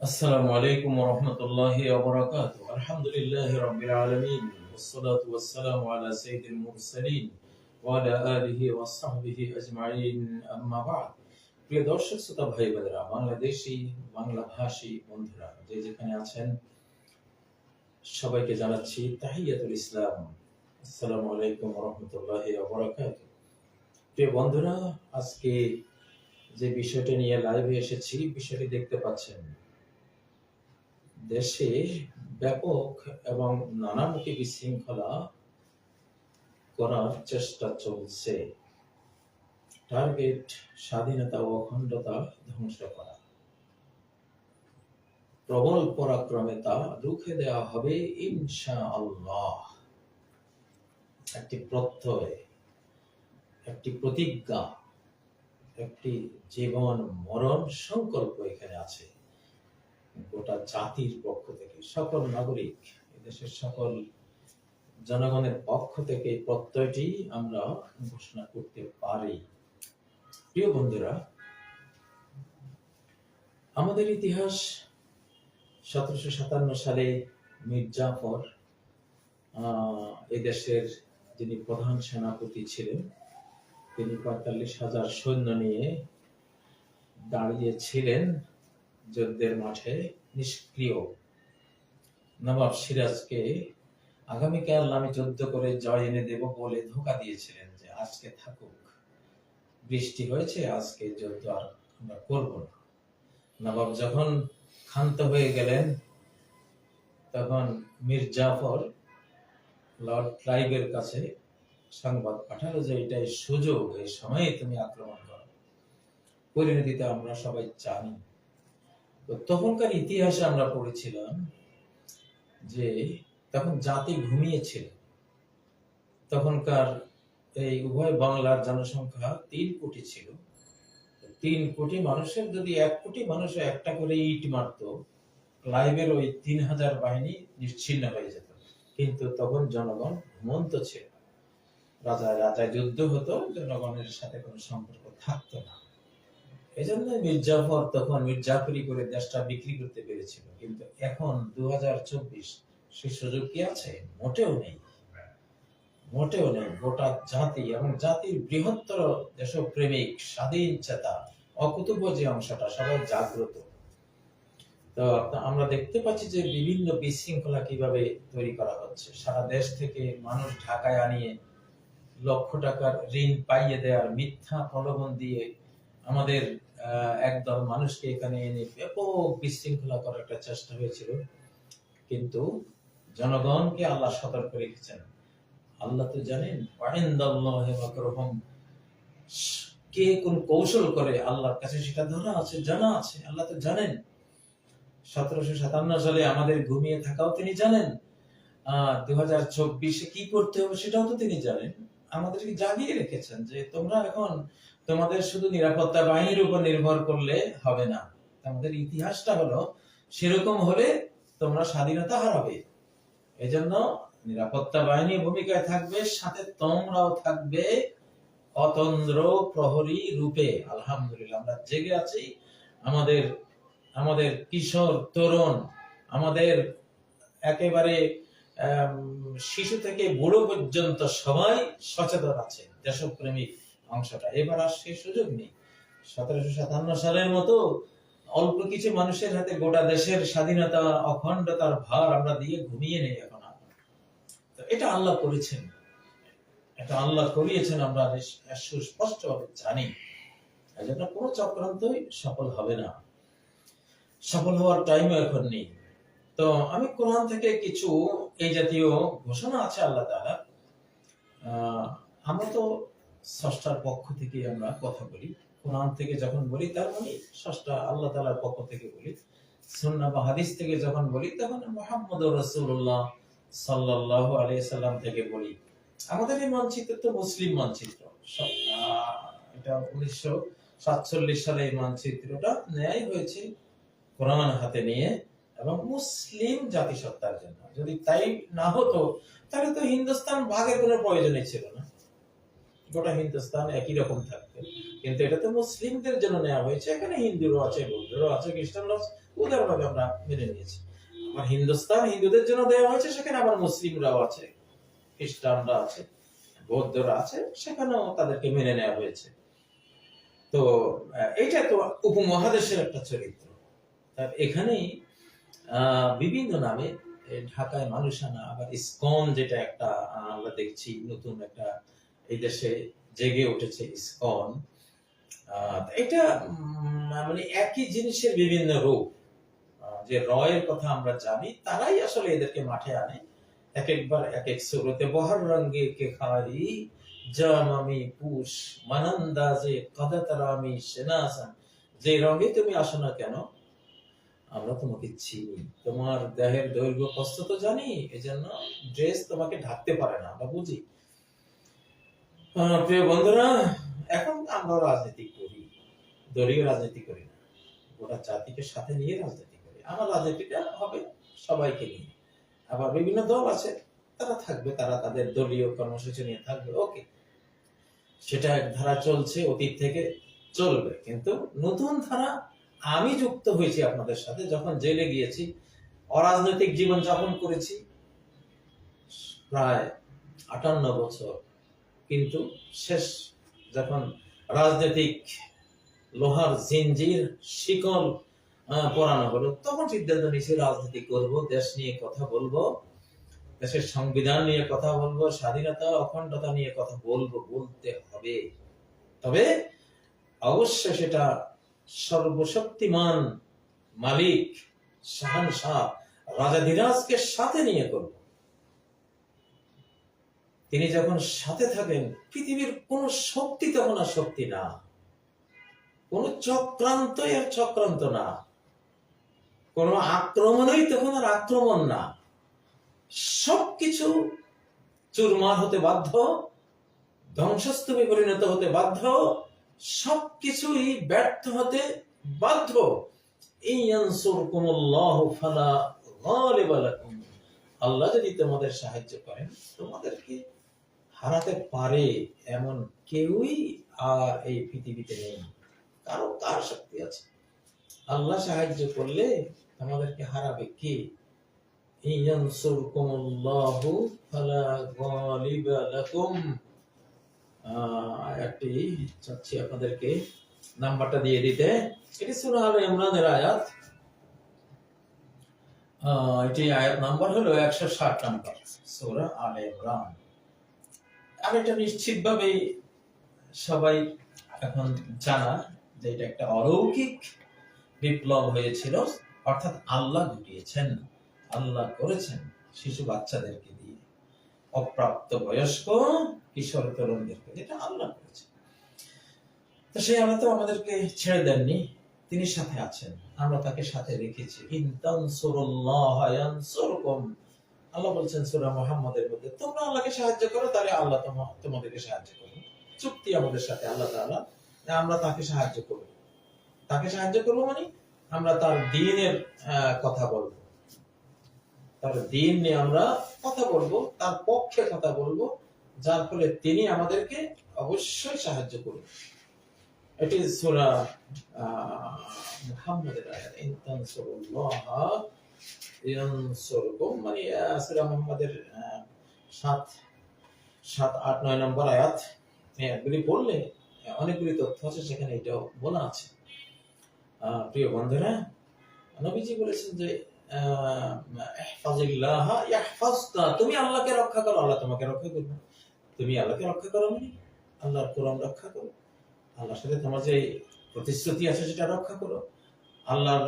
السلام عليكم ورحمة الله وبركاته الحمد لله رب العالمين والصلاة والسلام على سيد المرسلين وعلى آله وصحبه أجمعين أما بعد প্রিয় দর্শক শ্রোতা ভাই বোনেরা বাংলাদেশি বাংলা ভাষী বন্ধুরা যে যেখানে আছেন সবাইকে জানাচ্ছি তাহিয়াতুল ইসলাম আসসালামু আলাইকুম রহমতুল্লাহ বারাকাতুহু প্রিয় বন্ধুরা আজকে যে বিষয়টা নিয়ে লাইভে এসেছি বিষয়টি দেখতে পাচ্ছেন দেশে ব্যাপক এবং নানামুখী বিশৃঙ্খলা করার চেষ্টা চলছে। টার্গেট স্বাধীনতা ও অখণ্ডতা ধ্বংস করা। প্রবল পরাক্রমে তা রুখে দেওয়া হবে ইনশা আল্লাহ একটি প্রত্যয়, একটি প্রতিজ্ঞা, একটি জীবন মরণ সংকল্প এখানে আছে। গোটা জাতির পক্ষ থেকে সকল নাগরিক দেশের সকল জনগণের পক্ষ থেকে প্রত্যয়টি আমরা ঘোষণা করতে পারি। প্রিয় বন্ধুরা আমাদের ইতিহাস সতেরোশো সাতান্ন সালে মির্জাফর জাফর আহ, এই দেশের যিনি প্রধান সেনাপতি ছিলেন তিনি পঁয়তাল্লিশ হাজার সৈন্য নিয়ে দাঁড়িয়েছিলেন। যুদ্ধের মাঠে নিষ্ক্রিয়। নবাব সিরাজকে আগামীকাল আমি যুদ্ধ করে জয় এনে দেব বলে ধোকা দিয়েছিলেন যে আজকে থাকুক। বৃষ্টি হয়েছে, আজকে যুদ্ধ আর আমরা করব না। নবাব যখন ক্ষান্ত হয়ে গেলেন, তখন মীর জাফর লর্ড ক্লাইভের কাছে সংবাদ পাঠালো যে এটাই সুযোগ, এই সময়ে তুমি আক্রমণ করো। পরিণতিতে আমরা সবাই জানি তো তখনকার ইতিহাসে আমরা পড়েছিলাম যে তখন জাতি ঘুমিয়েছিল। তখনকার এই উভয় বাংলার জনসংখ্যা তিন কোটি ছিল। তিন কোটি মানুষের যদি এক কোটি মানুষ একটা করে ইট মারতো ক্লাইভের ওই তিন হাজার বাহিনী নিশ্চিন্ন হয়ে যেত। কিন্তু তখন জনগণ ঘুমন্ত ছিল। রাজা রাজা যুদ্ধ হতো, জনগণের সাথে কোনো সম্পর্ক থাকতো না। এই জন্য মির্জাফর তখন মির্জাফরি করে দেশটা বিক্রি করতে পেরেছিল। কিন্তু এখন দু সে সুযোগ কি আছে? মোটেও নেই। মোটেও নেই। গোটা জাতি এবং জাতির বৃহত্তর দেশপ্রেমিক, স্বাধীন চেতা যে অংশটা, সবাই জাগ্রত। তো আমরা দেখতে পাচ্ছি যে বিভিন্ন বিশৃঙ্খলা কীভাবে তৈরি করা হচ্ছে। সারা দেশ থেকে মানুষ ঢাকায় আনিয়ে লক্ষ টাকার ঋণ পাইয়ে দেওয়ার মিথ্যা প্রলোভন দিয়ে আমাদের একদল মানুষকে এখানে এনে ব্যাপক বিশৃঙ্খলা করার একটা চেষ্টা হয়েছিল। কিন্তু জনগণকে আল্লাহ সতর্ক রেখেছেন। আল্লাহ তো জানেন কে কোন কৌশল করে আল্লাহর কাছে সেটা ধরা আছে, জানা আছে। আল্লাহ তো জানেন। সতেরোশো সাতান্ন সালে আমাদের ঘুমিয়ে থাকাও তিনি জানেন। আহ দু কি করতে হবে সেটাও তো তিনি জানেন। আমাদেরকে জাগিয়ে রেখেছেন যে তোমরা এখন তোমাদের শুধু নিরাপত্তা বাহিনীর উপর নির্ভর করলে হবে না। আমাদের ইতিহাসটা হলো, সেরকম হলে তোমরা স্বাধীনতা হারাবে। এজন্য নিরাপত্তা বাহিনী ভূমিকায় থাকবে, সাথে তোমরাও থাকবে অতন্দ্র প্রহরী রূপে। আলহামদুলিল্লাহ, আমরা জেগে আছি। আমাদের আমাদের কিশোর তরুণ, আমাদের একেবারে শিশু থেকে বুড়ো পর্যন্ত সবাই সচেতন আছে। দেশপ্রেমিক অংশটা। এবার আর সে সুযোগ নেই। সতেরোশো সাতান্ন সালের মতো অল্প কিছু মানুষের হাতে গোটা দেশের স্বাধীনতা অখণ্ডতার ভার আমরা দিয়ে ঘুমিয়ে নেই এখন। তো এটা আল্লাহ করেছেন। এটা আল্লাহ করিয়েছেন আমরা সুস্পষ্ট ভাবে জানি। এজন্য কোনো চক্রান্তই সফল হবে না। সফল হওয়ার টাইমও এখন নেই। তো আমি কোরআন থেকে কিছু এই জাতীয় ঘোষণা আছে আল্লাহ আহ, আমরা তো ষষ্ঠার পক্ষ থেকে আমরা কথা বলি। কোরআন থেকে যখন বলি, তার মানে ষষ্ঠা আল্লাহ তালার পক্ষ থেকে বলি। সুন্নাহ বা হাদিস থেকে যখন বলি, তখন মোহাম্মদ রসুল্লাহ সাল্লাহ আলিয়া থেকে বলি। আমাদের এই মানচিত্র তো মুসলিম মানচিত্র। এটা উনিশশো সাতচল্লিশ সালে এই মানচিত্রটা ন্যায় হয়েছে কোরআন হাতে নিয়ে এবং মুসলিম জাতিসত্তার জন্য। যদি তাই না হতো, তাহলে তো হিন্দুস্তান ভাগের কোনো প্রয়োজনই ছিল না। গোটা হিন্দুস্তান একই রকম থাকবে। কিন্তু এটা তো মুসলিমদের জন্য নেওয়া হয়েছে, এখানে হিন্দুরও আছে, বৌদ্ধরও আছে, খ্রিস্টানরাও আছে, উদারভাবে আমরা মেনে নিয়েছি। আবার হিন্দুস্তান হিন্দুদের জন্য দেওয়া হয়েছে, সেখানে আবার মুসলিমরাও আছে, খ্রিস্টানরা আছে, বৌদ্ধরা আছে, সেখানেও তাদেরকে মেনে নেওয়া হয়েছে। তো এটা তো উপমহাদেশের একটা চরিত্র। তার এখানেই বিভিন্ন নামে ঢাকায় মানুষ আনা, আবার ইসকন যেটা একটা, আমরা দেখছি, নতুন একটা এই দেশে জেগে উঠেছে ইসকন। এটা মানে একই জিনিসের বিভিন্ন রূপ। যে রয়ের কথা আমরা জানি, তারাই আসলে এদেরকে মাঠে আনে। এক একবার এক এক সুরতে, বহর রঙ্গে কে খারি, জাম আমি পুষ মানন্দাজে কদাতারা আমি সেনাসান। যে রঙে তুমি আসো না কেন? আমরা তোমাকে চিনি। তোমার দেহের দৈর্ঘ্য কষ্ট তো জানি, এজন্য ড্রেস তোমাকে ঢাকতে পারে না, আমরা বুঝি। প্রিয় বন্ধুরা, এখন আমরা রাজনীতি করি, দলীয় রাজনীতি করি না। গোটা জাতিকে সাথে নিয়ে রাজনীতি করি। আমার রাজনীতিটা হবে সবাইকে নিয়ে। আবার বিভিন্ন দল আছে, তারা থাকবে, তারা তাদের দলীয় কর্মসূচি নিয়ে থাকবে, ওকে। সেটা এক ধারা চলছে, অতীত থেকে চলবে। কিন্তু নতুন ধারা আমি যুক্ত হয়েছি আপনাদের সাথে, যখন জেলে গিয়েছি, অরাজনৈতিক জীবন যাপন করেছি, প্রায় আটান্ন বছর কিন্তু শেষ যখন রাজনৈতিক লোহার জিঞ্জির শিকল পরানো হলো, তখন সিদ্ধান্ত নিয়েছি রাজনীতি করব, দেশ নিয়ে কথা বলব, দেশের সংবিধান নিয়ে কথা বলব, স্বাধীনতা, অখণ্ডতা নিয়ে কথা বলব, বলতে হবে। তবে অবশ্য সেটা সর্বশক্তিমান মালিক শাহানশাহ রাজাধিরাজকে সাথে নিয়ে করব। তিনি যখন সাথে থাকেন, পৃথিবীর কোন শক্তি তখন আর শক্তি না। কোন চক্রান্ত এর চক্রান্ত না। কোন আক্রমণই তখন আর আক্রমণ না। সবকিছু চুরমার হতে বাধ্য, ধ্বংসস্তূপে পরিণত হতে বাধ্য, সবকিছুই ব্যর্থ হতে বাধ্য। আল্লাহ যদি তোমাদের সাহায্য করেন, তোমাদেরকে হারাতে পারে এমন কেউই আর এই পৃথিবীতে নেই। কারও কার শক্তি আছে। আল্লাহ সাহায্য করলে আমাদেরকে হারাবে কে? ইয়ানসুরকুমুল্লাহু চাচ্ছি আপনাদেরকে নাম্বারটা দিয়ে দিতে। এটি সূরা আল ইমরানের আয়াত। এটি আয়াত নাম্বার হলো একশো ষাট নাম্বার। সূরা আল ইমরান। আর এটা নিশ্চিত নিশ্চিতভাবে সবাই এখন জানা যে এটা একটা অলৌকিক বিপ্লব হয়েছিল। অর্থাৎ আল্লাহ ঘটিয়েছেন, আল্লাহ করেছেন শিশু বাচ্চাদেরকে দিয়ে। অপ্রাপ্ত বয়স্ক কিশোর তরুণদেরকে, যেটা আল্লাহ করেছেন। তো সেই আল্লাহ তো আমাদেরকে ছেড়ে দেননি। তিনি সাথে আছেন। আমরা তাকে সাথে রেখেছি। ইন তানসুরুল্লাহ ইয়ানসুরকুম। আল্লাহ বলছেন সূরা মুহাম্মাদের মধ্যে তোমরা আল্লাহকে সাহায্য করো তাহলে আল্লাহ তোমাদেরকে সাহায্য করবে। চুক্তি আমাদের সাথে আল্লাহ তাআলা আমরা তাকে সাহায্য করব। তাকে সাহায্য করব মানে আমরা তার দ্বীনের আহ, কথা বলব। তার দিন নিয়ে আমরা কথা বলব তার পক্ষে কথা বলব যার ফলে তিনি আমাদেরকে অবশ্যই সাহায্য করবেন এটি সূরা মুহাম্মাদের আয়াত। ইন তানসুরুল্লাহ মানে নম্বর আয়াত। আয়াতগুলি পড়লে অনেকগুলি তথ্য আছে, সেখানে এটাও বলা আছে। প্রিয় বন্ধুরা, নবীজি বলেছেন যে। তুমি আল্লাহকে রক্ষা করো, আল্লাহ তোমাকে রক্ষা করবে। তুমি আল্লাহকে রক্ষা করো মানে আল্লাহর কোরআন রক্ষা করো। আল্লাহর সাথে তোমার যে প্রতিশ্রুতি আছে, সেটা রক্ষা করো। আল্লাহর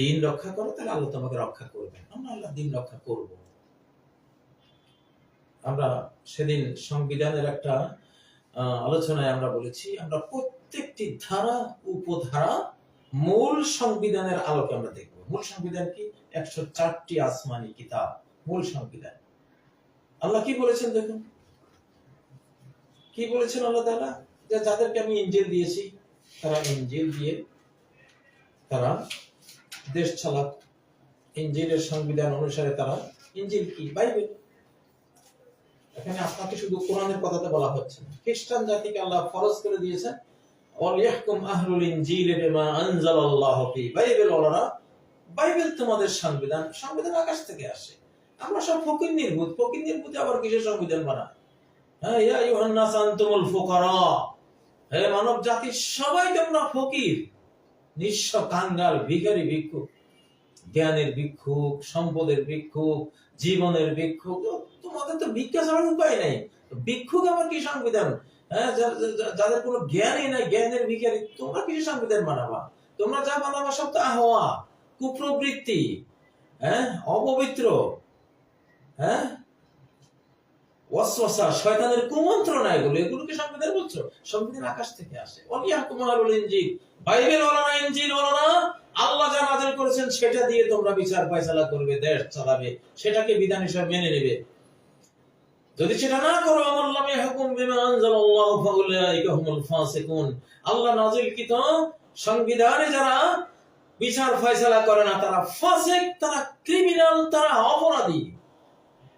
দিন রক্ষা করো, তাহলে আল্লাহ তোমাকে রক্ষা করবেন। আমরা আল্লাহ দিন রক্ষা করব। আমরা সেদিন সংবিধানের একটা আলোচনায় আমরা বলেছি, আমরা প্রত্যেকটি ধারা, উপধারা মূল সংবিধানের আলোকে আমরা দেখব। মূল সংবিধান কি? একশো চারটি আসমানি কিতাব, মূল সংবিধান। আল্লাহ কি বলেছেন দেখুন? কি বলেছেন আল্লাহ তাআলা? যে যাদেরকে আমি ইঞ্জিল দিয়েছি, তারা ইঞ্জিল দিয়ে তারা দেশ চালাক ইঞ্জিলের সংবিধান অনুসারে তারা ইঞ্জিল কি? বাইবেল। এখানে আপনাকে শুধু কোরআনের কথাতে বলা হচ্ছে খ্রিস্টান জাতিকে আল্লাহ ফরজ করে আহলুল ইনজিল বিমা আনজালাল্লাহু ফি বাইবেল। ওলারা বাইবেল তোমাদের সংবিধান সংবিধান আকাশ থেকে আসে। আমরা সব ফকির নির্ভূত। ফকির নির্ভূত আবার কিসের সংবিধান বানায় হ্যাঁ ইয়া আইয়ুহান নাস আনতুমুল ফুকারা। হে মানব জাতি সবাই তোমরা ফকির। নিঃস্ব কাঙ্গাল ভিখারি ভিক্ষুক, জ্ঞানের ভিক্ষুক, সম্পদের ভিক্ষুক, জীবনের ভিক্ষুক। তোমাদের তো ভিক্ষা ছাড়ার উপায় নাই। ভিক্ষুক আমার কি সংবিধান? হ্যাঁ যাদের কোনো জ্ঞানই নাই, জ্ঞানের ভিখারি, তোমরা কিছু সংবিধান বানাবা? তোমরা যা বানাবা সব তো আহওয়া কুপ্রবৃত্তি হ্যাঁ অপবিত্র হ্যাঁ ওয়াসওয়াসা, শয়তানের এগুলোকে সংবিধান বলছো? সংবিধান আকাশ থেকে আসে। বাইবেল ইঞ্জিল ওলানা আল্লাহ যা নাযিল করেছেন সেটা দিয়ে তোমরা বিচার ফয়সালা করবে, দেশ চালাবে, সেটাকে বিধান মেনে নেবে। যদি সেটা না করো ইয়াহকুম বিমা ফাউলাইকা হুমুল ফাসিকুন। আল্লাহ নাযিলকৃত সংবিধানে যারা বিচার ফয়সালা করে না, তারা ফাসিক, তারা ক্রিমিনাল, তারা অপরাধী।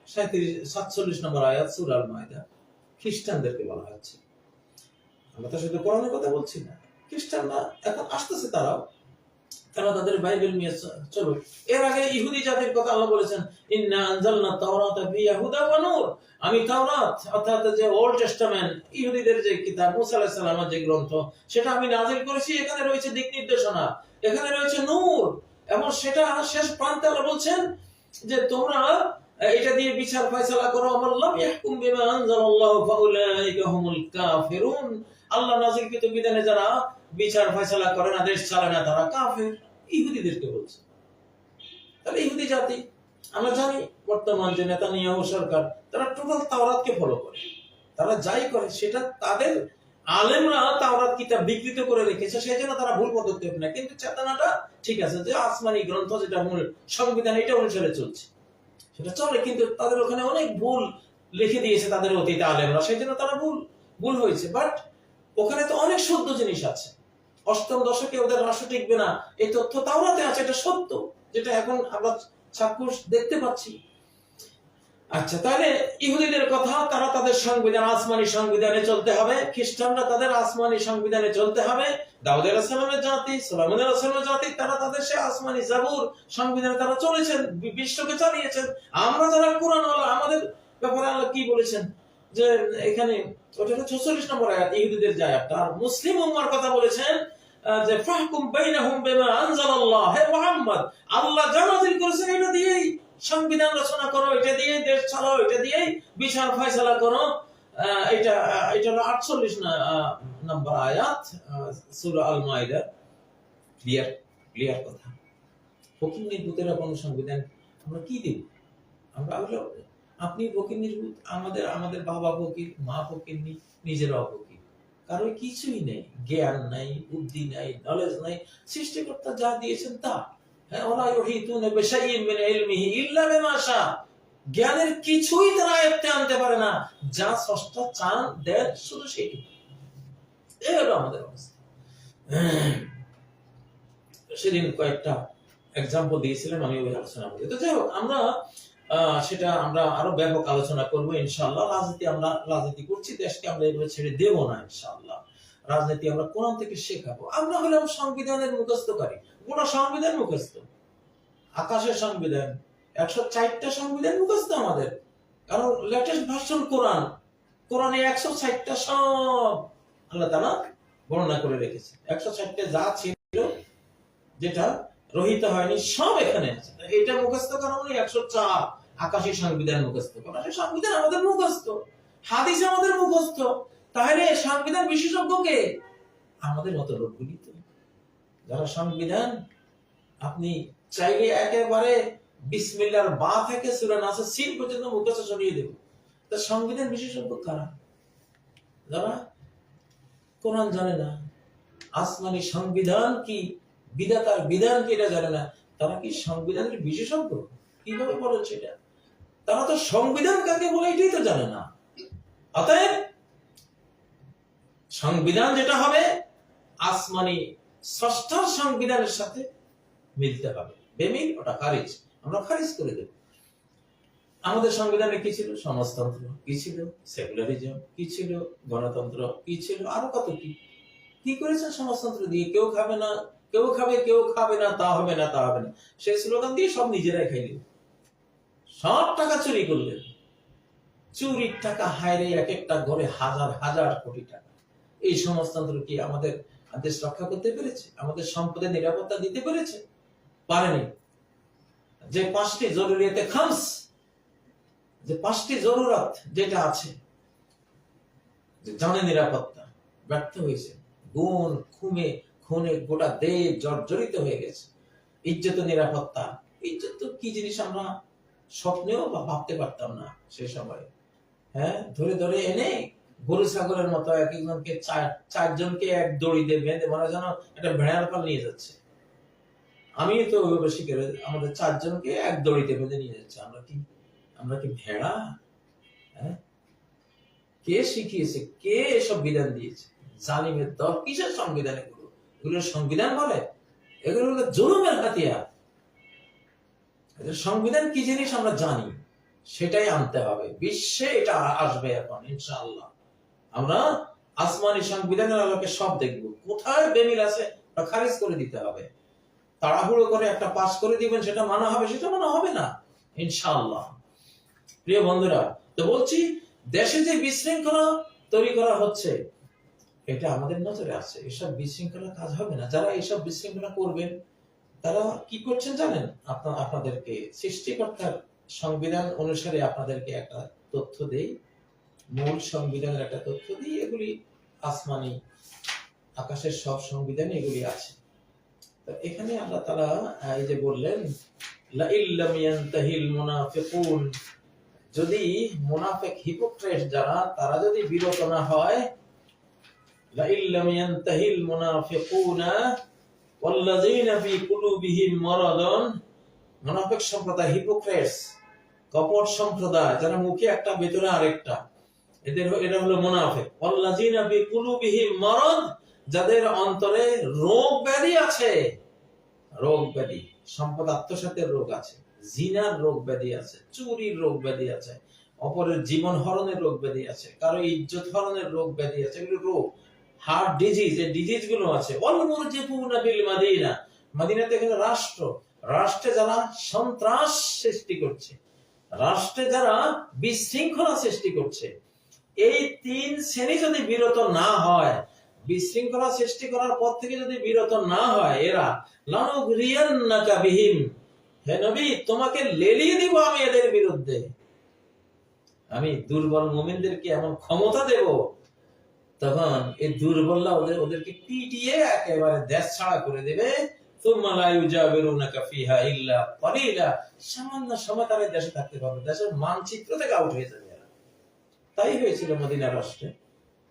সাতচল্লিশ নম্বর আয়াত সুরাল মায়দা। খ্রিস্টানদেরকে বলা হচ্ছে আমরা তো শুধু কোরআনের কথা বলছি না। খ্রিস্টানরা এখন আসতেছে তারাও। তারা তাদের বাইবেল নিয়ে চলো এর আগে ইহুদি জাতির কথা আল্লাহ বলেছেন, ইন্না ওয়া নূর। আমি তাওরাত, অর্থাৎ যে ওল্ড টেস্টামেন্ট, ইহুদিদের যে কিতাব, মুসা আলাইহিস সালামের যে গ্রন্থ, সেটা আমি নাজিল করেছি। এখানে রয়েছে দিক নির্দেশনা। এখানে রয়েছে নূর। এবং সেটা শেষ প্রান্তে আল্লাহ বলছেন যে তোমরা এটা দিয়ে বিচার, ফয়সালা করো আমাল্লাম ইয়াহকুম বিমা আনজালাল্লাহু কাফিরুন। আল্লাহ বিধানে যারা বিচার, ফয়সালা করে না, দেশ চালায় না, তারা কাফের। ইহুদিদেরকে বলছে। তাহলে ইহুদি জাতি, আমরা জানি বর্তমান যে নেতানিয়াহু সরকার, তারা টোটাল তাওরাতকে ফলো করে। তারা যাই করে, সেটা তাদের আলেমরা তাওরাত কিতাব বিকৃত করে রেখেছে, সেই জন্য তারা ভুল পদক্ষেপ নেয়। কিন্তু চেতনাটা ঠিক আছে যে আসমানি গ্রন্থ যেটা মূল সংবিধান, এটা অনুসারে চলছে। সেটা চলে, কিন্তু তাদের ওখানে অনেক ভুল লিখে দিয়েছে তাদের অতীতে আলেমরা, সেই জন্য তারা ভুল ভুল হয়েছে। বাট ওখানে তো অনেক সদ্য জিনিস আছে। অষ্টম দশকে ওদের রাষ্ট্র টিকবে না, এই তথ্য তাওরাতে আছে, এটা সত্য, যেটা এখন আমরা চাক্ষুষ দেখতে পাচ্ছি। আচ্ছা তাহলে ইহুদিদের কথা তারা তাদের সংবিধান, আসমানি সংবিধানে চলতে হবে। খ্রিস্টানরা তাদের আসমানি সংবিধানে চলতে হবে। দাউদ আলাহিসামের জাতি সোলামুন আলাহিসামের জাতি, তারা তাদের সে আসমানি জাবুর সংবিধানে তারা চলেছেন বিশ্বকে চালিয়েছেন। আমরা যারা কোরআন আমাদের ব্যাপারে আল্লাহ কি বলেছেন? যে এখানে ওটা 46 নম্বর আয়াত, ইহুদিদের যে আয়াতটা। আর মুসলিম উম্মার কথা বলেছেন যে ফাহকুম বাইনাহুম বিমা আনজালাল্লাহ, হে মুহাম্মদ, আল্লাহ যা নাযিল করেছেন এটা দিয়েই সংবিধান রচনা করো এটা দিয়েই দেশ চালাও এটা দিয়েই বিচার ফয়সালা করো। এটা এটা হলো 48 না- আহ, নম্বর আয়াত সূরা আল মাইদা ক্লিয়ার ক্লিয়ার কথা। ফকির নির্ভূতের কোন সংবিধান আমরা কি দেব? আমরা হলো আপনি ফকির নির্ভূত আমাদের আমাদের বাবা ফকির মা ফকির নিজেরাও ফকির। কারও কিছুই নেই জ্ঞান নাই বুদ্ধি নাই নলেজ নাই সৃষ্টিকর্তা যা দিয়েছেন তা। হ্যাঁ জ্ঞানের কিছুই তারা আনতে পারে না। যা চান, দেন শুধু এই হলো আমাদের অবস্থা। সেদিন কয়েকটা এক্সাম্পল দিয়েছিলেন, আমি ওই আলোচনা করি। তো যাই হোক, আমরা সেটা আমরা আরও ব্যাপক আলোচনা করব ইনশাল্লাহ রাজনীতি আমরা, রাজনীতি করছি, দেশকে আমরা এগুলো ছেড়ে দেবো না, ইনশাআল্লাহ। রাজনীতি আমরা কোরআন থেকে শেখাবো। আমরা হলাম সংবিধানের মুখস্থকারী। গোটা সংবিধান মুখস্থ। আকাশের সংবিধান। একশো চারটা সংবিধান মুখস্থ আমাদের। কারণ লেটেস্ট ভার্সন কোরআন। কোরআনে একশো ষাটটা সব আল্লাহ তালা বর্ণনা করে রেখেছে একশো ষাটটা যা ছিল, যেটা রহিত হয়নি, সব এখানে আছে। এটা মুখস্থ করা মানে একশো চার। আকাশী সংবিধান মুখস্থ সংবিধান আমাদের মুখস্থ। হাদিস আমাদের মুখস্থ। তাহলে সংবিধান বিশেষজ্ঞকে আমাদের মতো লোকগুলি তো। যারা সংবিধান আপনি চাইলে একেবারে বিসমিল্লার বা থেকে পর্যন্ত সরিয়ে দেব। তা সংবিধান বিশেষজ্ঞ কারা? যারা কোরআন জানে না, আসমানি সংবিধান কি, বিধাতার বিধান কি এটা জানে না, তারা কি সংবিধানের বিশেষজ্ঞ? কীভাবে বলেন সেটা তারা তো সংবিধান কাকে বলে এটাই তো জানে না। অতএব সংবিধান যেটা হবে, আসমানি ষষ্ঠার সংবিধানের সাথে মিলতে হবে বেমিল, ওটা খারিজ। আমরা খারিজ করে দেব। আমাদের সংবিধানে কি ছিল? সমাজতন্ত্র কি ছিল? সেকুলারিজম কি ছিল? গণতন্ত্র কি ছিল? আরও কত কি। কি করেছে সমাজতন্ত্র দিয়ে? কেউ খাবে না, কেউ খাবে কেউ খাবে না, তা হবে না, তা হবে না। সেই স্লোগান দিয়ে সব নিজেরাই খাইলেন সব টাকা চুরি করলেন। চুরির টাকা হায়রে এক একটা ঘরে হাজার হাজার কোটি টাকা। এই সমাজতন্ত্র কি আমাদের দেশ রক্ষা করতে পেরেছে? আমাদের সম্পদের নিরাপত্তা দিতে পেরেছে? পারেনি। যে পাঁচটি জরুরিয়াতে খামস, যে পাঁচটি জরুরত যেটা আছে, যে জানে নিরাপত্তা, ব্যর্থ হয়েছে। গুণ খুমে খুনে গোটা দেশ জর্জরিত হয়ে গেছে। ইজ্জত নিরাপত্তা। ইজ্জত তো কি জিনিস আমরা স্বপ্নেও বা ভাবতে পারতাম না সে সময়। হ্যাঁ? ধরে ধরে এনে গরু ছাগলের মতো এক একজনকে চারজনকে এক দড়িতে বেঁধে মনে যেন একটা ভেড়ার পাল নিয়ে যাচ্ছে। আমি তো ওইভাবে শিখে আমাদের চারজনকে এক দড়িতে বেঁধে নিয়ে যাচ্ছে। আমরা কি আমরা কি ভেড়া? হ্যাঁ? কে শিখিয়েছে? কে এসব বিধান দিয়েছে? জালিমের দল কিসের সংবিধান এগুলো? এগুলো সংবিধান বলে? এগুলো হলো জুলুমের হাতিয়ার। এদের সংবিধান কি জিনিস আমরা জানি? সেটাই আনতে হবে। বিশ্বে এটা আসবে এখন, ইনশাআল্লাহ। আমরা আসমানি সংবিধানের আলোকে সব দেখব। কোথায় বেমিল আছে? খারিজ করে দিতে হবে। তাড়াহুড়ো করে একটা পাস করে দিবেন, সেটা মানা হবে, সেটা মানা হবে না। ইনশাআল্লাহ। প্রিয় বন্ধুরা, তো বলছি, দেশে যে বিশৃঙ্খলা তৈরি করা হচ্ছে, এটা আমাদের নজরে আছে এসব বিশৃঙ্খলা কাজ হবে না। যারা এসব বিশৃঙ্খলা করবেন, তারা কি করছেন জানেন? আপনার, আপনাদেরকে সৃষ্টিকর্তার সংবিধান অনুসারে আপনাদেরকে একটা তথ্য দেই। মূল সংবিধানের একটা তথ্য দিই এগুলি আসমানি আকাশের সব সংবিধানে এগুলি আছে। তো এখানে আল্লাহ তারা এই যে বললেন যদি মুনাফিক হিপোক্রেট যারা, তারা যদি বিরত না হয় লা ইল্লাম ইয়ানতাহিল মুনাফিকুনা ওয়াল্লাযীনা ফি কুলুবিহিম মারাদুন মুনাফিক সম্প্রদায় হিপোক্রেটস কপট সম্প্রদায়, যারা মুখে একটা, ভেতরে আরেকটা। এদের এরা হলো মুনাফিক। ওয়াল্লাযীনা ফি মারাদ, যাদের অন্তরে রোগ ব্যাধি আছে। রোগ ব্যাধি, সম্পদ আত্মসাতের রোগ আছে, জিনার রোগ ব্যাধি আছে, চুরির রোগ ব্যাধি আছে, অপরের জীবন হরণের রোগ ব্যাধি আছে, কারও ইজ্জত হরণের রোগ ব্যাধি আছে, এগুলো রোগ। হার্ট ডিজিজ, এই ডিজিজগুলো আছে। অলমুরজিফুনা বিল মাদিনা মাদিনাতে এখানে রাষ্ট্র। রাষ্ট্রে যারা সন্ত্রাস সৃষ্টি করছে, রাষ্ট্রে যারা বিশৃঙ্খলা সৃষ্টি করছে এই তিন শ্রেণি যদি বিরত না হয়, বিশৃঙ্খলা সৃষ্টি করার পর থেকে যদি বিরত না হয়, এরা হে নবী, তোমাকে লেলিয়ে দিব আমি এদের বিরুদ্ধে। আমি দুর্বল মুমিনদেরকে এমন ক্ষমতা দেব, তখন এই দুর্বলরা ওদের, ওদেরকে পিটিয়ে একেবারে দেশ ছাড়া করে দেবে। সামান্য সময় তারা দেশে থাকতে পারবে দেশের মানচিত্র থেকে আউট হয়ে যাবে। তাই হয়েছিল মদিনা রাষ্ট্রে।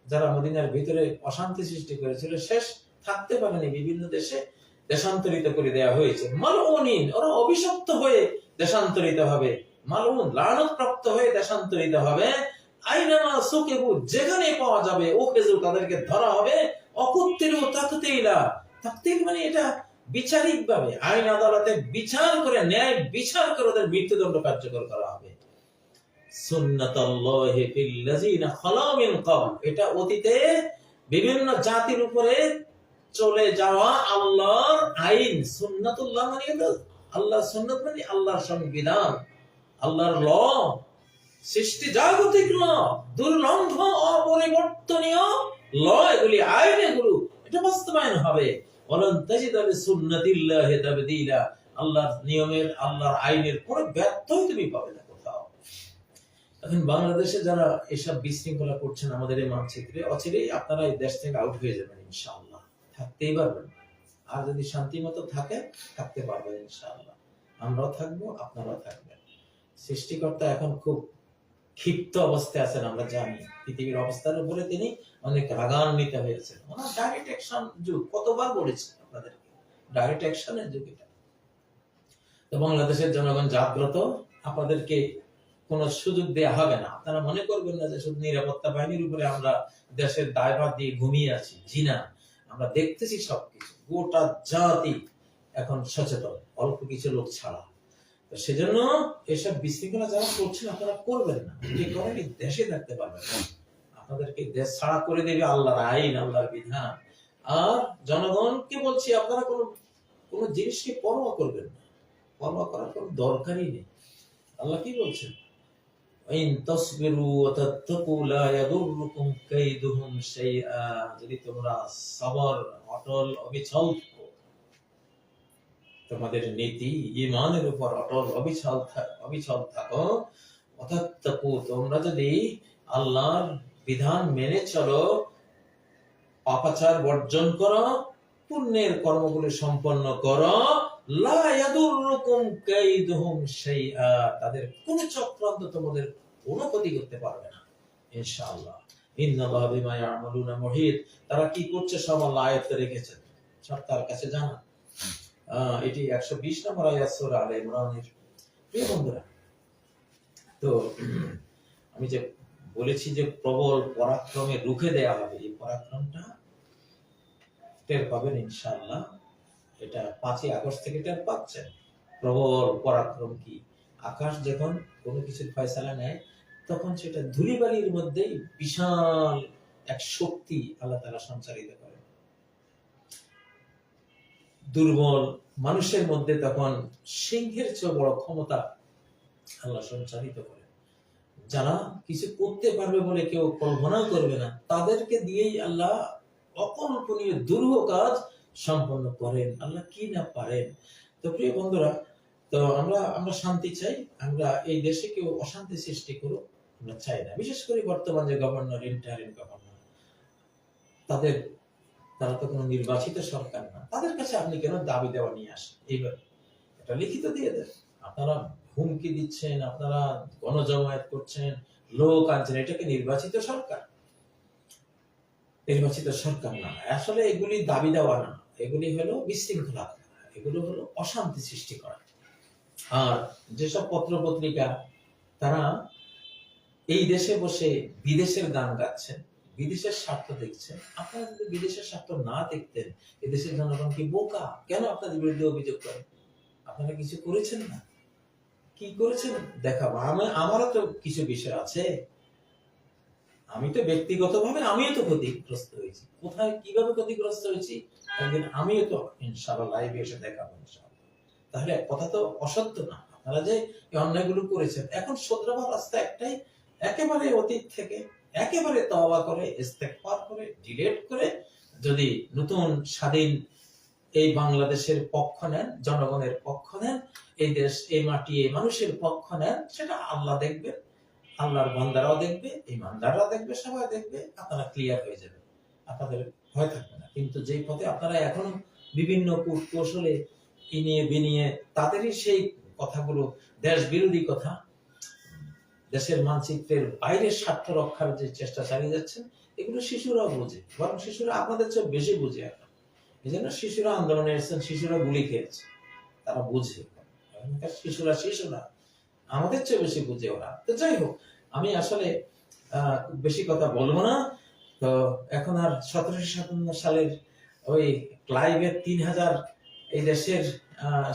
যারা মদিনার ভিতরে অশান্তি সৃষ্টি করেছিল, শেষ থাকতে পারেনি, বিভিন্ন দেশে দেশান্তরিত করে দেওয়া হয়েছে। মালউনিন, ওরা অভিশপ্ত হয়ে দেশান্তরিত হবে। মালউন প্রাপ্ত হয়ে দেশান্তরিত হবে। আইনামা সুকেবু, যেখানে পাওয়া যাবে, ও খেজু তাদেরকে ধরা হবে। অকুত্তির তাকুতিলা, তাকতিল মানে এটা বিচারিক ভাবে আইন আদালতে বিচার করে, ন্যায় বিচার করে ওদের মৃত্যুদণ্ড কার্যকর করা হবে। এটা অতীতে বিভিন্ন জাতির উপরে চলে যাওয়া আল্লাহর আইন। সুন্নাতুল্লাহ মানে সুন্নাত মানে আল্লাহর সংবিধান, আল্লাহর ল। সৃষ্টি জাগতিক ল দুর্লঙ্ঘ অপরিবর্তনীয় ল, এগুলি এটা বাস্তবায়ন হবে। নিয়মের, আল্লাহর আইনের কোনো ব্যর্থই তুমি পাবে না। এখন বাংলাদেশে যারা এসব বিশৃঙ্খলা করছেন আমাদের এই মানচিত্রে, অচিরেই আপনারা এই দেশ থেকে আউট হয়ে যাবেন ইনশাআল্লাহ। থাকতেই পারবেন। আর যদি শান্তি মতো থাকে, থাকতে পারবেন ইনশাআল্লাহ। আমরাও থাকব, আপনারাও থাকবেন। সৃষ্টিকর্তা এখন খুব ক্ষিপ্ত অবস্থায় আছেন, আমরা জানি। পৃথিবীর অবস্থার উপরে তিনি অনেক রাগান্বিত হয়েছেন। ওনার ডাইরেক্ট অ্যাকশন যুগ, কতবার বলেছি আপনাদেরকে। ডাইরেক্ট অ্যাকশনের যুগ এটা। তো বাংলাদেশের জনগণ জাগ্রত, আপনাদেরকে কোনো সুযোগ দেয়া হবে না। আপনারা মনে করবেন না যে শুধু নিরাপত্তা বাহিনীর উপরে আমরা দেশের দায়ভার দিয়ে ঘুমিয়ে আছি। জি না, আমরা দেখতেছি সবকিছু। গোটা জাতি এখন সচেতন, অল্প কিছু লোক ছাড়া। সেজন্য এসব বিশৃঙ্খলা যারা করছেন, আপনারা করবেন না। যদি করেন দেশে থাকতে পারবেন আপনাদেরকে দেশ ছাড়া করে দেবে আল্লাহর আইন, আল্লাহর বিধান। আর জনগণকে বলছি, আপনারা কোনো কোনো জিনিসকে পরোয়া করবেন না। পরোয়া করার কোনো দরকারই নেই। আল্লাহ কি বলছেন? যদি তোমরা সবর অটল, অবিচল তোমাদের নীতি, ঈমানের উপর অটল, অবিচল অবিচল থাকো অতাত্তাকু তোমরা যদি আল্লাহর বিধান মেনে চলো, পাপাচার বর্জন করো, পুণ্যের কর্মগুলি সম্পন্ন করো তাদের কোন চক্রান্ত তোমাদের কোনো ক্ষতি করতে পারবে না, ইনশাআল্লাহ। তারা কি করছে সব আল্লাহ সব তার কাছে জানা। এটি 120 নম্বর আয়াত আলে ইমরানের। প্রিয় বন্ধুরা, তো আমি যে বলেছি যে প্রবল পরাক্রমে রুখে দেয়া হবে, এই পরাক্রমটা টের পাবেন ইনশাআল্লাহ। এটা পাঁচই আগস্ট থেকে টের পাচ্ছেন প্রবল পরাক্রম কি? আকাশ যখন কোনো কিছুর ফয়সালা নেয়, তখন সেটা ধুলিবালির মধ্যেই বিশাল এক শক্তি আল্লাহ তারা সঞ্চারিত করে। দুর্বল মানুষের মধ্যে তখন সিংহের চেয়ে বড় ক্ষমতা আল্লাহ সঞ্চারিত করে। যারা কিছু করতে পারবে বলে কেউ কল্পনাও করবে না, তাদেরকে দিয়েই আল্লাহ অকল্পনীয় দুর্ব কাজ সম্পন্ন করেন, আল্লাহ কি না পারেন? তো প্রিয় বন্ধুরা, তো আমরা আমরা শান্তি চাই, আমরা এই দেশে কেউ অশান্তি সৃষ্টি করুক, আমরা চাই না। বিশেষ করে বর্তমান যে গভর্নর ইন্টারিম গভর্নর, তাদের, তারা তো কোনো নির্বাচিত সরকার না। তাদের কাছে আপনি কেন দাবি দেওয়া নিয়ে আসেন? এইবার এটা লিখিত দিয়ে দেন। আপনারা হুমকি দিচ্ছেন, আপনারা গণজমায়েত করছেন, লোক আনছেন এটাকে নির্বাচিত সরকার? নির্বাচিত সরকার না। আসলে এগুলি দাবি দেওয়া না। এগুলি হলো বিশৃঙ্খলা, এগুলো হলো অশান্তি সৃষ্টি করা। আর যেসব পত্র পত্রিকা, তারা এই দেশে বসে বিদেশের গান গাচ্ছেন, বিদেশের স্বার্থ দেখছেন। আপনারা যদি বিদেশের স্বার্থ না দেখতেন এদেশের জনগণ কি বোকা? কেন আপনাদের বিরুদ্ধে অভিযোগ করেন? আপনারা কিছু করেছেন না? কি করেছেন? দেখাবো। আমি আমারও তো কিছু বিষয় আছে। আমি তো ব্যক্তিগতভাবে আমিও তো ক্ষতিগ্রস্ত হয়েছি। কোথায়, কীভাবে ক্ষতিগ্রস্ত হয়েছি? একদিন আমিও তো ইনশাআল্লাহ লাইভে এসে দেখাবো ইনশাআল্লাহ। তাহলে কথা তো অসত্য না। আপনারা যে এই অন্যায়গুলো করেছেন, এখন শোধরাবার রাস্তা একটাই, একেবারে অতীত থেকে একেবারে তওবা করে, ইস্তেগফার করে ডিলেট করে যদি নতুন স্বাধীন এই বাংলাদেশের পক্ষ নেন, জনগণের পক্ষ নেন, এই দেশ, এই মাটি, এই মানুষের পক্ষ নেন, সেটা আল্লাহ দেখবে আল্লাহর বান্দারাও দেখবে, এই ইমানদাররাও দেখবে, সবাই দেখবে, আপনারা ক্লিয়ার হয়ে যাবে আপনাদের ভয় থাকবে না। কিন্তু যেই পথে আপনারা এখনও বিভিন্ন কূট কৌশলে ইনিয়ে বিনিয়ে তাদেরই সেই কথাগুলো দেশ বিরোধী কথা, দেশের মানচিত্রের বাইরের স্বার্থ রক্ষার যে চেষ্টা চালিয়ে যাচ্ছেন এগুলো শিশুরাও বোঝে, বরং শিশুরা আপনাদের চেয়ে বেশি বুঝে এখন। এই জন্য শিশুরা আন্দোলনে এসেছেন, শিশুরা গুলি খেয়েছে, তারা বুঝে। শিশুরা শিশুরা আমাদের চেয়ে বেশি বুঝে ওরা। তো যাই হোক, আমি আসলে বেশি কথা বলব না। তো এখন আর সতেরোশো সাতান্ন সালের ওই ক্লাইভের তিন হাজার এই দেশের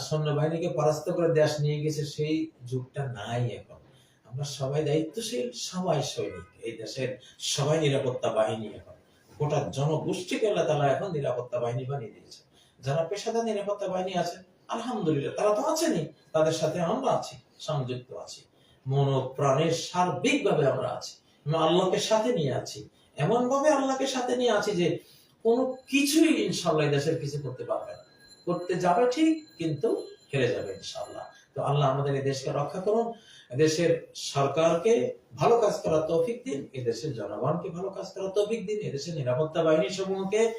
সৈন্যবাহিনীকে পরাস্ত করে দেশ নিয়ে গেছে, সেই যুগটা নাই এখন। আমরা সবাই দায়িত্বশীল, সবাই সৈনিক। এই দেশের সবাই নিরাপত্তা বাহিনী এখন। গোটা জনগোষ্ঠীকে আল্লাহ তালা এখন নিরাপত্তা বাহিনী বানিয়ে দিয়েছে। যারা পেশাদার নিরাপত্তা বাহিনী আছে, আলহামদুলিল্লাহ, তারা তো আছেনই। তাদের সাথে আমরা আছি। সংযুক্ত আছি। মন ও প্রাণের সার্বিক ভাবে আমরা আছি। আল্লাহকে সাথে নিয়ে আছি। এমন ভাবে আল্লাহকে সাথে নিয়ে আছি যে কোনো কিছুই ইনশাল্লাহ দেশের কিছু করতে পারবে না। করতে যাবে ঠিক, কিন্তু হেরে যাবে ইনশাল্লাহ তো আল্লাহ আমাদের এই দেশকে রক্ষা করুন। দেশের সরকারকে ভালো কাজ করার তৌফিক দিন। এদেশের জনগণকে ভালো কাজ করার তৌফিক দিন। এদেশের নিরাপত্তা বাহিনী সমূহকে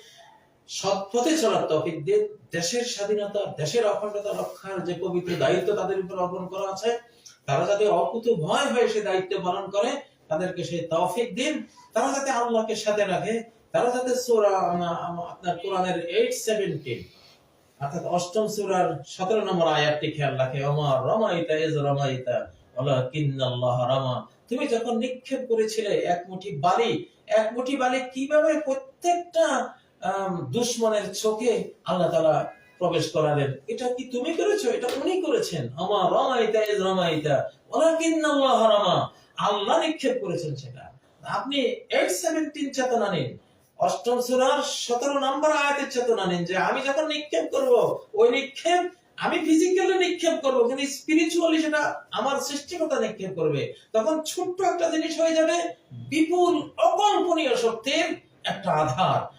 সৎ পথে চলার তৌফিক দিন দেশের স্বাধীনতা, দেশের অখণ্ডতা রক্ষার যে পবিত্র দায়িত্ব তাদের উপর অর্পণ করা আছে, তারা যাতে অকুত ভয় হয়ে সে দায়িত্ব পালন করে, তাদেরকে সেই তৌফিক দিন। তারা যাতে আল্লাহকে সাথে রাখে, তারা যাতে আপনার কোরআনের এইট সেভেন্টিন অর্থাৎ অষ্টম সূরার সতেরো নম্বর আয়াতটি খেয়াল রাখে অমর রমাইতা ইজ রমাইতা ওয়ালাকিন্নাল্লাহ রামা। তুমি যখন নিক্ষেপ করেছিলে এক মুঠি বালি, এক মুঠি বালি কীভাবে প্রত্যেকটা দুশ্মনের চোখে আল্লাহ তালা প্রবেশ করালেন। এটা কি তুমি করেছ? এটা উনি করেছেন। আমার রমাইতা ইজ রমাইতা, ওয়ালাকিন্নাল্লাহ রামা। আল্লাহ নিক্ষেপ করেছেন সেটা। আপনি এইট সেভেন্টিন চেতনা নিন। অষ্টম সুরার সতেরো নম্বর আয়াতের চেতনা নিন যে আমি যখন নিক্ষেপ করব, ওই নিক্ষেপ আমি ফিজিক্যালি নিক্ষেপ করব, কিন্তু স্পিরিচুয়ালি সেটা আমার সৃষ্টিকতা নিক্ষেপ করবে। তখন ছোট্ট একটা জিনিস হয়ে যাবে বিপুল অকল্পনীয় শক্তির একটা আধার।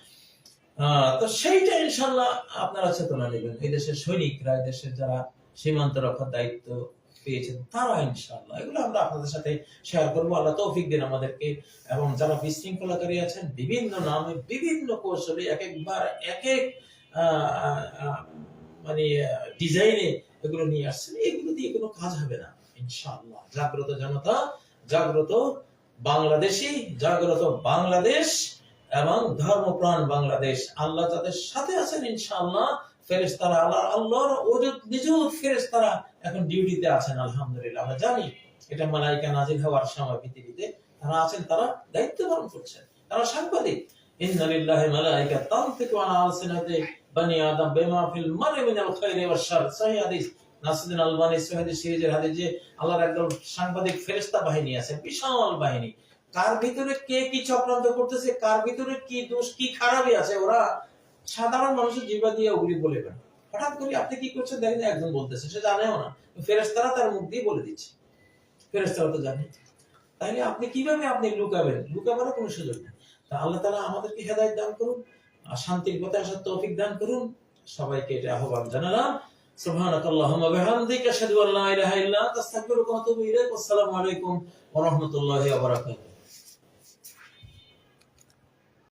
তো সেইটা ইনশাল্লাহ আপনারা চেতনা নেবেন। এই দেশের সৈনিকরা দেশের যারা সীমান্ত রক্ষার দায়িত্ব পেয়েছেন, তারা ইনশাল্লাহ এগুলো আমরা আপনাদের সাথে শেয়ার করব। আল্লাহ তৌফিক দিন আমাদেরকে। এবং যারা বিশৃঙ্খলাকারী আছেন, বিভিন্ন নামে, বিভিন্ন কৌশলে এক একবার এক এক মানে ডিজাইনে এগুলো নিয়ে আসছেন। এগুলো দিয়ে কোনো কাজ হবে না, ইনশাআল্লাহ। জাগ্রত জনতা, জাগ্রত বাংলাদেশি, জাগ্রত বাংলাদেশ এবং ধর্মপ্রাণ বাংলাদেশ। আল্লাহ যাদের সাথে আছেন ইনশাআল্লাহ। ফেরেশতারা আল্লাহ আল্লাহর ওজুদ নিজুদ ফেরেশতারা এখন ডিউটিতে আছেন, আলহামদুলিল্লাহ। আমরা জানি এটা মালাইকা নাজিল হওয়ার সময় পৃথিবীতে। তারা আছেন, তারা দায়িত্ব পালন করছেন। তারা সাংবাদিক। ইন্না লিল্লাহি মালাইকা আলা আদম বিমা ফিল মারই মিনাল খাইরি শার। সহিহ হাদিস। নাসিরুদ্দিন আলবানী সহিহ সিরিজের আল্লাহর সাংবাদিক ফেরেশতা বাহিনী আছে, বিশাল বাহিনী। কার ভিতরে কে কি চক্রান্ত করতেছে, কার ভিতরে কি দোষ, কি খারাপই আছে, ওরা সাধারণ মানুষের জিবা দিয়ে ওগুলি বলে বেড়ায়। হঠাৎ করে আপনি কি করছেন দেখেন, একজন বলতেছে, সে জানেও না। ফেরেশতারা তার মুখ দিয়ে বলে দিচ্ছে। ফেরেশতারা তো জানে। তাহলে আপনি কীভাবে আপনি লুকাবেন? লুকাবারও কোনো সুযোগ নেই। তা আল্লাহ তাআলা আমাদেরকে হেদায়েত দান করুন, আর শান্তির পথে আসার তৌফিক দান করুন। সবাইকে এটা আহ্বান জানালাম। সুবহানাকাল্লাহুম্মা বিহামদিকা আশহাদু আল্লা ইলাহা ইল্লা আনতা, আস্তাগফিরুকা ওয়া আতুবু ইলাইক। আসসালামু আলাইকুম ওয়া রাহমাতুল্লাহি ওয়া বারাকাতুহু।